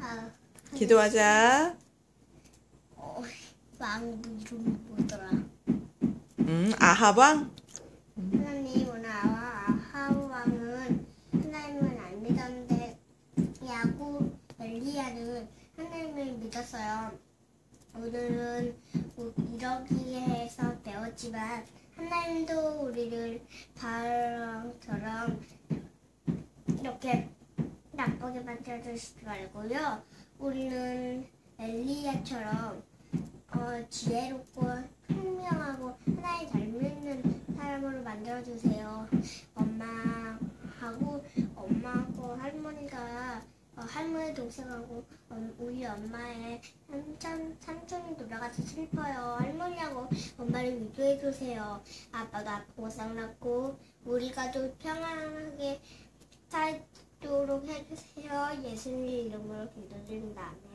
아, 기도하자. 어, 왕 이름 뭐더라? 음, 아하방? 하나님 오늘 아와 아하우 왕은 하나님을 안 믿었는데 야구 엘리야는 하나님을 믿었어요. 오늘은 뭐 이러기에서 배웠지만 하나님도 우리를 바람처럼 나쁘게 만들어주시지 말고요. 우리는 엘리야처럼 어, 지혜롭고 현명하고 하나님 잘 믿는 사람으로 만들어주세요. 엄마하고 엄마하고 할머니가 어, 할머니 동생하고 어, 우리 엄마의 삼촌, 삼촌이 돌아가서 슬퍼요. 할머니하고 엄마를 위로해주세요. 아빠도 아프고 쌍났고 우리 가족 평안하게 살 도록 해주세요. 예수님 이름으로 기도드립니다. 아멘.